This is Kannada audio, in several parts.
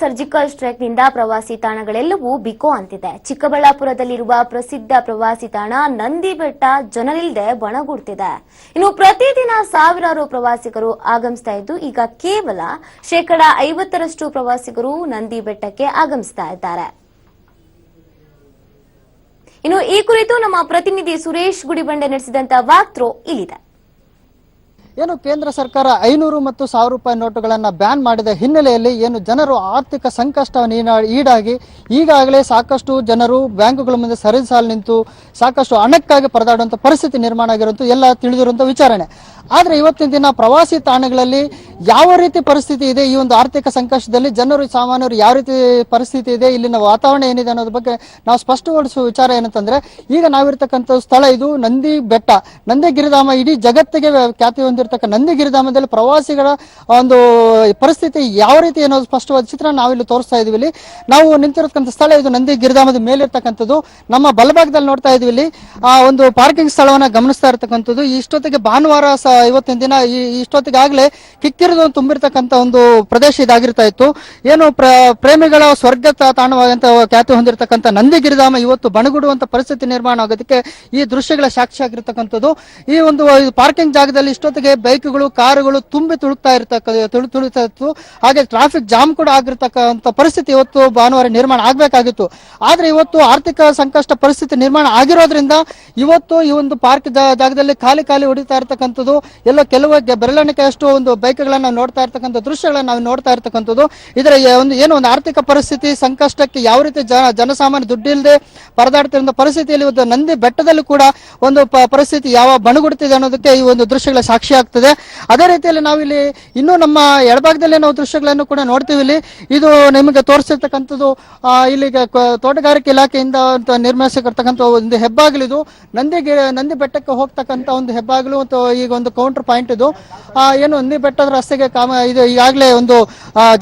ಸರ್ಜಿಕಲ್ ಸ್ಟ್ರೈಕ್ನಿಂದ ಪ್ರವಾಸಿ ತಾಣಗಳೆಲ್ಲವೂ ಬಿಕೋ ಅಂತಿದೆ. ಚಿಕ್ಕಬಳ್ಳಾಪುರದಲ್ಲಿರುವ ಪ್ರಸಿದ್ಧ ಪ್ರವಾಸಿ ತಾಣ ನಂದಿ ಬೆಟ್ಟ ಜನರಿಲ್ಲದೆ ಬಣಗುಡ್ತಿದೆ ಇನ್ನು ಪ್ರತಿದಿನ ಸಾವಿರಾರು ಪ್ರವಾಸಿಗರು ಆಗಮಿಸ್ತಾ ಇದ್ದು, ಈಗ ಕೇವಲ ಶೇಕಡ ಐವತ್ತರಷ್ಟು ಪ್ರವಾಸಿಗರು ನಂದಿ ಬೆಟ್ಟಕ್ಕೆ ಆಗಮಿಸ್ತಾ ಇದ್ದಾರೆ. ಇನ್ನು ಈ ಕುರಿತು ನಮ್ಮ ಪ್ರತಿನಿಧಿ ಸುರೇಶ್ ಗುಡಿಬಂಡೆ ನಡೆಸಿದಂತಹ ವಾಕ್ತ್ರೋ ಇಲ್ಲಿದೆ. ಏನು ಕೇಂದ್ರ ಸರ್ಕಾರ ಐನೂರು ಮತ್ತು ಸಾವಿರ ರೂಪಾಯಿ ನೋಟುಗಳನ್ನು ಬ್ಯಾನ್ ಮಾಡಿದ ಹಿನ್ನೆಲೆಯಲ್ಲಿ ಏನು ಜನರು ಆರ್ಥಿಕ ಸಂಕಷ್ಟವನ್ನು ಈಡಾಗಿ ಈಗಾಗಲೇ ಸಾಕಷ್ಟು ಜನರು ಬ್ಯಾಂಕುಗಳ ಮುಂದೆ ಸರದಿ ಸಾಲು ನಿಂತು ಸಾಕಷ್ಟು ಹಣಕ್ಕಾಗಿ ಪರದಾಡುವಂಥ ಪರಿಸ್ಥಿತಿ ನಿರ್ಮಾಣ ಆಗಿರುವಂಥ ಎಲ್ಲ ತಿಳಿದಿರುವಂಥ ವಿಚಾರಣೆ. ಆದರೆ ಇವತ್ತಿನ ದಿನ ಪ್ರವಾಸಿ ತಾಣಗಳಲ್ಲಿ ಯಾವ ರೀತಿ ಪರಿಸ್ಥಿತಿ ಇದೆ ಈ ಒಂದು ಆರ್ಥಿಕ ಸಂಕಷ್ಟದಲ್ಲಿ ಜನರು ಸಾಮಾನ್ಯರು ಯಾವ ರೀತಿ ಪರಿಸ್ಥಿತಿ ಇದೆ, ಇಲ್ಲಿನ ವಾತಾವರಣ ಏನಿದೆ ಅನ್ನೋದ್ರ ಬಗ್ಗೆ ನಾವು ಸ್ಪಷ್ಟಗೊಳಿಸುವ ವಿಚಾರ ಏನಂತಂದ್ರೆ ಈಗ ನಾವಿರ್ತಕ್ಕಂಥ ಸ್ಥಳ ಇದು ನಂದಿ ಬೆಟ್ಟ. ನಂದಿ ಗಿರಿಧಾಮ ಇಡೀ ಜಗತ್ತಿಗೆ ಖ್ಯಾತಿ ನಂದಿ ಗಿರಿಧಾಮದಲ್ಲಿ ಪ್ರವಾಸಿಗಳ ಒಂದು ಪರಿಸ್ಥಿತಿ ಯಾವ ರೀತಿ ಅನ್ನೋದು ಸ್ಪಷ್ಟವಾದ ಚಿತ್ರ ನಾವಿಲ್ಲಿ ತೋರಿಸ್ತಾ ಇದೀವಿ ಇಲ್ಲಿ. ನಾವು ನಿಂತಿರತಕ್ಕಂಥ ಸ್ಥಳ ಇದು ನಂದಿ ಗಿರಿಧಾಮದ ಮೇಲಿರ್ತಕ್ಕಂಥದ್ದು. ನಮ್ಮ ಬಲಭಾಗದಲ್ಲಿ ನೋಡ್ತಾ ಇದೀವಿ ಇಲ್ಲಿ. ಆ ಒಂದು ಪಾರ್ಕಿಂಗ್ ಸ್ಥಳವನ್ನ ಗಮನಿಸ್ತಾ ಇರ್ತಕ್ಕಂಥದ್ದು. ಇಷ್ಟೊತ್ತಿಗೆ ಭಾನುವಾರ ಇವತ್ತಿನ ದಿನ ಈ ಇಷ್ಟೊತ್ತಿಗಾಗಲೇ ಕಿಕ್ಕಿರಿದು ತುಂಬಿರ್ತಕ್ಕಂಥ ಒಂದು ಪ್ರದೇಶ ಇದಾಗಿರ್ತಾ ಇತ್ತು. ಏನು ಪ್ರ ಪ್ರೇಮಿಗಳ ಸ್ವರ್ಗ ತಾಣವಾದಂತಹ ತಾಣವಾದಂತ ಖ್ಯಾತಿ ಹೊಂದಿರತಕ್ಕಂಥ ನಂದಿ ಗಿರಿಧಾಮ ಇವತ್ತು ಬಣಗುಡುವಂತ ಪರಿಸ್ಥಿತಿ ನಿರ್ಮಾಣ ಆಗೋದಕ್ಕೆ ಈ ದೃಶ್ಯಗಳ ಸಾಕ್ಷಿ ಆಗಿರ್ತಕ್ಕಂಥದ್ದು. ಈ ಒಂದು ಪಾರ್ಕಿಂಗ್ ಜಾಗದಲ್ಲಿ ಇಷ್ಟೊತ್ತಿಗೆ ಬೈಕ್ಗಳು, ಕಾರುಗಳು ತುಂಬಿ ತುಳುಕ್ತಾ ಇರ್ತಕ್ಕ, ತುಳು ತುಳುತಾ ಇತ್ತು. ಹಾಗೆ ಟ್ರಾಫಿಕ್ ಜಾಮ್ ಕೂಡ ಆಗಿರ್ತಕ್ಕಂಥ ಪರಿಸ್ಥಿತಿ ಇವತ್ತು ಭಾನುವಾರ ನಿರ್ಮಾಣ ಆಗಬೇಕಾಗಿತ್ತು. ಆದ್ರೆ ಇವತ್ತು ಆರ್ಥಿಕ ಸಂಕಷ್ಟ ಪರಿಸ್ಥಿತಿ ನಿರ್ಮಾಣ ಆಗಿರೋದ್ರಿಂದ ಇವತ್ತು ಈ ಒಂದು ಪಾರ್ಕ್ ಜಾಗದಲ್ಲಿ ಖಾಲಿ ಖಾಲಿ ಹೊಡಿತಾ ಇರ್ತಕ್ಕಂಥದ್ದು, ಎಲ್ಲ ಕೆಲವು ಅಷ್ಟು ಒಂದು ಬೈಕ್ ಗಳನ್ನ ನೋಡ್ತಾ ಇರ್ತಕ್ಕಂಥ ದೃಶ್ಯಗಳನ್ನ ನಾವು ನೋಡ್ತಾ ಇರ್ತಕ್ಕಂಥದ್ದು. ಇದರ ಒಂದು, ಏನು ಒಂದು ಆರ್ಥಿಕ ಪರಿಸ್ಥಿತಿ ಸಂಕಷ್ಟಕ್ಕೆ ಯಾವ ರೀತಿ ಜನ ಜನಸಾಮಾನ್ಯ ದುಡ್ಡಿಲ್ಲದೆ ಪರದಾಡ್ತಿರೋ ಪರಿಸ್ಥಿತಿಯಲ್ಲಿ ಇವತ್ತು ನಂದಿ ಬೆಟ್ಟದಲ್ಲಿ ಕೂಡ ಒಂದು ಪರಿಸ್ಥಿತಿ ಯಾವ ಬಣಗುಡ್ತಿದೆ ಅನ್ನೋದಕ್ಕೆ ಈ ಒಂದು ದೃಶ್ಯಗಳ ಸಾಕ್ಷಿ ಆಗ್ತದೆ. ಅದೇ ರೀತಿಯಲ್ಲಿ ನಾವಿಲ್ಲಿ ಇನ್ನೂ ನಮ್ಮ ಎಡಭಾಗದಲ್ಲಿ ನಾವು ದೃಶ್ಯಗಳನ್ನು ಕೂಡ ನೋಡ್ತೀವಿ ಇಲ್ಲಿ. ಇದು ನಿಮಗೆ ತೋರಿಸಿರ್ತಕ್ಕಂಥದ್ದು ಇಲ್ಲಿ ತೋಟಗಾರಿಕೆ ಇಲಾಖೆಯಿಂದ ನಿರ್ಮಿಸಿರ್ತಕ್ಕಂಥ ಒಂದು ಹೆಬ್ಬಾಗಿಲು ಇದು. ನಂದಿ ನಂದಿ ಬೆಟ್ಟಕ್ಕೆ ಹೋಗ್ತಕ್ಕಂಥ ಒಂದು ಹೆಬ್ಬಾಗಿಲು ಮತ್ತು ಈಗ ಒಂದು ಕೌಂಟರ್ ಪಾಯಿಂಟ್ ಇದು. ಏನು ನಂದಿ ಬೆಟ್ಟದ ರಸ್ತೆಗೆ ಕಾಮ, ಇದು ಈಗಾಗಲೇ ಒಂದು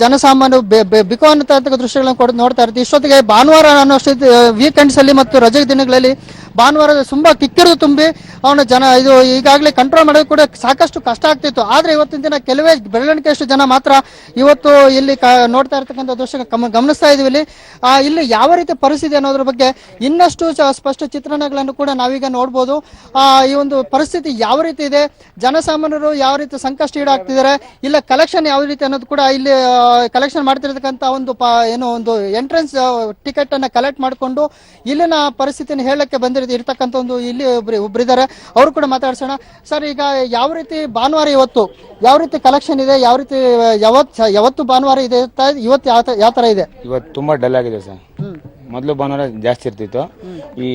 ಜನಸಾಮಾನ್ಯ ಬಿಕೋ ಅನ್ನತಕ್ಕಂಥ ದೃಶ್ಯಗಳನ್ನು ಕೂಡ ನೋಡ್ತಾ ಇರ್ತೀವಿ. ಇಷ್ಟೊತ್ತಿಗೆ ಭಾನುವಾರ ಅನ್ನೋ ವೀಕೆಂಡ್ಸ್ ಅಲ್ಲಿ ಮತ್ತು ರಜೆ ದಿನಗಳಲ್ಲಿ ಭಾನುವಾರ ತುಂಬಾ ಕಿಕ್ಕಿರಿದು ತುಂಬಿ ಅವನ ಜನ ಇದು ಈಗಾಗಲೇ ಕಂಟ್ರೋಲ್ ಮಾಡೋದು ಕೂಡ ಸಾಕಷ್ಟು ಕಷ್ಟ ಆಗ್ತಿತ್ತು. ಆದ್ರೆ ಇವತ್ತಿನ ದಿನ ಕೆಲವೇ ಬೆರಳಿಕೆಯಷ್ಟು ಜನ ಮಾತ್ರ ಇವತ್ತು ಇಲ್ಲಿ ನೋಡ್ತಾ ಇರ್ತಕ್ಕಂಥ ದೃಶ್ಯ ಗಮನಿಸ್ತಾ ಇದೀವಿ ಇಲ್ಲಿ. ಇಲ್ಲಿ ಯಾವ ರೀತಿ ಪರಿಸ್ಥಿತಿ ಅನ್ನೋದ್ರ ಬಗ್ಗೆ ಇನ್ನಷ್ಟು ಸ್ಪಷ್ಟ ಚಿತ್ರಣಗಳನ್ನು ಕೂಡ ನಾವೀಗ ನೋಡ್ಬೋದು. ಈ ಒಂದು ಪರಿಸ್ಥಿತಿ ಯಾವ ರೀತಿ ಇದೆ? ಜನಸಾಮಾನ್ಯರು ಯಾವ ರೀತಿ ಸಂಕಷ್ಟ ಈಡಾಗ್ತಿದ್ದಾರೆ? ಇಲ್ಲ ಕಲೆಕ್ಷನ್ ಯಾವ ರೀತಿ ಅನ್ನೋದು ಕೂಡ ಇಲ್ಲಿ ಕಲೆಕ್ಷನ್ ಮಾಡ್ತಿರ್ತಕ್ಕಂಥ ಒಂದು ಏನು ಒಂದು ಎಂಟ್ರೆನ್ಸ್ ಟಿಕೆಟ್ ಅನ್ನ ಕಲೆಕ್ಟ್ ಮಾಡಿಕೊಂಡು ಇಲ್ಲಿನ ಪರಿಸ್ಥಿತಿನ ಹೇಳಕ್ಕೆ ಬಂದಿರೋದು ಇರ್ತಕ್ಕಂಥ ಒಂದು ಇಲ್ಲಿ ಒಬ್ರು ಒಬ್ರಿದ್ದಾರೆ ಅವರು ಕೂಡ ಮಾತಾಡ್ಸೋಣ. ಸರ್ ಈಗ ಯಾವ ರೀತಿ ಭಾನುವಾರ ಇವತ್ತು ಯಾವ ರೀತಿ ಕಲೆಕ್ಷನ್ ಇದೆ ಯಾವ ರೀತಿ ಯಾವತ್ತು ಯಾವತ್ತು ಭಾನುವಾರ ಇದೆ ಇವತ್ತು ಯಾವ ಯಾವ ತರ ಇದೆ? ಇವತ್ತು ತುಂಬಾ ಡಲ್ ಆಗಿದೆ ಸರ್. ಮೊದಲು ಭಾನುವಾರ ಜಾಸ್ತಿ ಇರ್ತಿತ್ತು. ಈ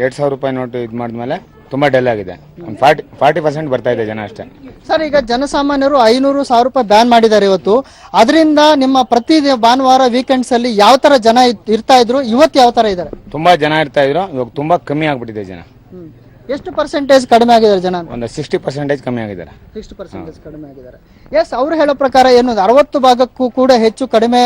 ಎರಡ್ ಸಾವಿರ ರೂಪಾಯಿ ನೋಟು ಇದು ಮಾಡಿದ್ಮೇಲೆ ತುಂಬಾ ಡಲ್ ಆಗಿದೆ. ಒಂದು ಫಾರ್ಟಿ ಫಾರ್ಟಿ ಪರ್ಸೆಂಟ್ ಬರ್ತಾ ಇದೆ ಜನ ಅಷ್ಟೇ. ಸರ್ ಈಗ ಜನಸಾಮಾನ್ಯರು ಐನೂರು ಸಾವಿರ ರೂಪಾಯಿ ಬ್ಯಾನ್ ಮಾಡಿದ್ದಾರೆ ಇವತ್ತು. ಅದರಿಂದ ನಿಮ್ಮ ಪ್ರತಿ ಭಾನುವಾರ ವೀಕೆಂಡ್ಸ್ ಅಲ್ಲಿ ಯಾವ ತರ ಜನ ಇರ್ತಾ ಇದ್ರು ಇವತ್ತು ಯಾವ ತರ ಇದ್ದಾರೆ? ತುಂಬಾ ಜನ ಇರ್ತಾ ಇದ್ರು ಇವಾಗ ತುಂಬಾ ಕಮ್ಮಿ ಆಗ್ಬಿಟ್ಟಿದೆ ಜನ. ಎಷ್ಟು ಪರ್ಸೆಂಟೇಜ್ ಕಡಿಮೆ ಆಗಿದ್ದಾರೆ ಜನ ಒಂದು ಸಿಕ್ಸ್ಟಿ ಪರ್ಸೆಂಟೇಜ್ ಕಮ್ಮಿ ಆಗಿದ್ದಾರೆ. ಸಿಕ್ಸ್ಟಿ ಪರ್ಸೆಂಟೇಜ್ ಕಡಿಮೆ ಆಗಿದ್ದಾರೆ. ಎಸ್ ಅವ್ರು ಹೇಳೋ ಪ್ರಕಾರ ಏನು ಅರವತ್ತು ಭಾಗಕ್ಕೂ ಕೂಡ ಹೆಚ್ಚು ಕಡಿಮೆ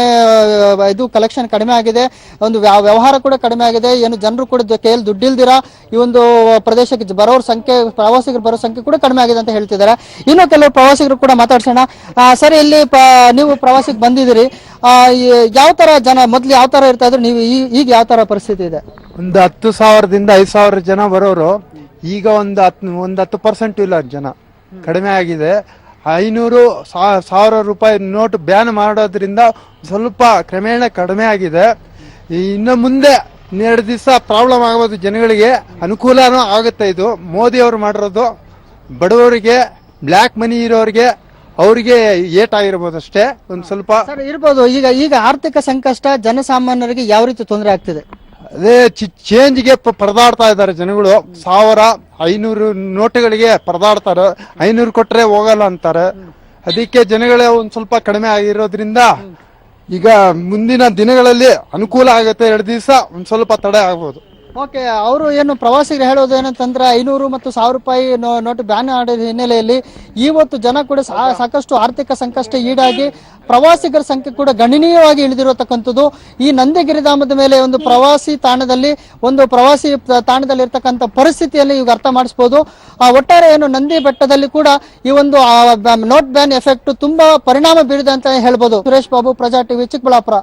ಆ, ಇದು ಕಲೆಕ್ಷನ್ ಕಡಿಮೆ ಆಗಿದೆ. ಒಂದು ವ್ಯವ- ವ್ಯವಹಾರ ಕೂಡ ಕಡಿಮೆ ಆಗಿದೆ. ಏನು ಜನರು ಕೂಡ ದ- ಕೈಯಲ್ಲಿ ದುಡ್ಡಿಲ್ದಿರ ಈ ಒಂದು ಪ್ರದೇಶಕ್ಕೆ ಬರೋರ ಸಂಖ್ಯೆ ಪ್ರವಾಸಿಗರು ಬರೋ ಸಂಖ್ಯೆ ಕೂಡ ಕಡಿಮೆ ಆಗಿದೆ ಅಂತ ಹೇಳ್ತಿದ್ದಾರೆ. ಇನ್ನು ಕೆಲವು ಪ್ರವಾಸಿಗರು ಕೂಡ ಮಾತಾಡ್ಸೋಣ. ಆ, ಸರ್ ಇಲ್ಲಿ ಪ- ನೀವು ಪ್ರವಾಸಕ್ಕೆ ಬಂದಿದ್ದೀರಿ. ಆ, ಈ- ಯಾವ ತರ ಜನ ಮೊದ್ಲು ಯಾವ ತರ ಇರ್ತಾ ಇದ್ರು ನೀವು ಈ- ಈಗ ಯಾವ ತರ ಪರಿಸ್ಥಿತಿ ಇದೆ? ಒಂದು ಹತ್ತು ಸಾವಿರದಿಂದ ಐದು ಸಾವಿರ ಜನ ಬರೋರು. ಈಗ ಒಂದು ಹತ್ತು ಒಂದು ಹತ್ತು ಪರ್ಸೆಂಟ್ ಇಲ್ಲ ಜನ. ಕಡಿಮೆ ಆಗಿದೆ. ಐನೂರು ಸಾವಿರ ರೂಪಾಯಿ ನೋಟ್ ಬ್ಯಾನ್ ಮಾಡೋದ್ರಿಂದ ಸ್ವಲ್ಪ ಕ್ರಮೇಣ ಕಡಿಮೆ ಆಗಿದೆ. ಇನ್ನು ಮುಂದೆ ಎರಡು ದಿವಸ ಪ್ರಾಬ್ಲಮ್ ಆಗ್ಬೋದು ಜನಗಳಿಗೆ ಅನುಕೂಲನೂ ಆಗುತ್ತೆ ಇದು. ಮೋದಿ ಅವರು ಮಾಡಿರೋದು ಬಡವರಿಗೆ ಬ್ಲ್ಯಾಕ್ ಮನಿ ಇರೋರಿಗೆ ಅವರಿಗೆ ಏಟ್ ಆಗಿರ್ಬೋದು ಅಷ್ಟೇ. ಒಂದು ಸ್ವಲ್ಪ ಇರ್ಬೋದು. ಈಗ ಈಗ ಆರ್ಥಿಕ ಸಂಕಷ್ಟ ಜನಸಾಮಾನ್ಯರಿಗೆ ಯಾವ ರೀತಿ ತೊಂದರೆ ಆಗ್ತಿದೆ? ಅದೇ ಚೇಂಜ್ಗೆ ಪರದಾಡ್ತಾ ಇದ್ದಾರೆ ಜನಗಳು. ಸಾವಿರ ಐನೂರು ನೋಟುಗಳಿಗೆ ಪರದಾಡ್ತಾರೆ. ಐನೂರು ಕೊಟ್ರೆ ಹೋಗಲ್ಲ ಅಂತಾರೆ. ಅದಕ್ಕೆ ಜನಗಳೇ ಒಂದು ಸ್ವಲ್ಪ ಕಡಿಮೆ ಆಗಿರೋದ್ರಿಂದ ಈಗ ಮುಂದಿನ ದಿನಗಳಲ್ಲಿ ಅನುಕೂಲ ಆಗುತ್ತೆ. ಎರಡು ದಿವಸ ಒಂದು ಸ್ವಲ್ಪ ತಡೆ ಆಗ್ಬೋದು. ಓಕೆ ಅವರು ಏನು ಪ್ರವಾಸಿಗರು ಹೇಳೋದು ಏನಂತಂದ್ರೆ ಐನೂರು ಮತ್ತು ಸಾವಿರ ರೂಪಾಯಿ ನೋಟು ಬ್ಯಾನ್ ಮಾಡಿದ ಹಿನ್ನೆಲೆಯಲ್ಲಿ ಇವತ್ತು ಜನ ಕೂಡ ಸಾಕಷ್ಟು ಆರ್ಥಿಕ ಸಂಕಷ್ಟ ಈಡಾಗಿ ಪ್ರವಾಸಿಗರ ಸಂಖ್ಯೆ ಕೂಡ ಗಣನೀಯವಾಗಿ ಇಳಿದಿರತಕ್ಕಂಥದ್ದು. ಈ ನಂದಿಗಿರಿಧಾಮದ ಮೇಲೆ ಒಂದು ಪ್ರವಾಸಿ ತಾಣದಲ್ಲಿ ಒಂದು ಪ್ರವಾಸಿ ತಾಣದಲ್ಲಿ ಇರ್ತಕ್ಕಂಥ ಪರಿಸ್ಥಿತಿಯಲ್ಲಿ ಇವಾಗ ಅರ್ಥ ಮಾಡಿಸ್ಬೋದು. ಆ, ಒಟ್ಟಾರೆ ಏನು ನಂದಿ ಬೆಟ್ಟದಲ್ಲಿ ಕೂಡ ಈ ಒಂದು ನೋಟ್ ಬ್ಯಾನ್ ಎಫೆಕ್ಟ್ ತುಂಬಾ ಪರಿಣಾಮ ಬೀರಿದೆ ಅಂತ ಹೇಳ್ಬೋದು. ಸುರೇಶ್ ಬಾಬು ಪ್ರಜಾ ಟಿವಿ ಚಿಕ್ಕಬಳ್ಳಾಪುರ.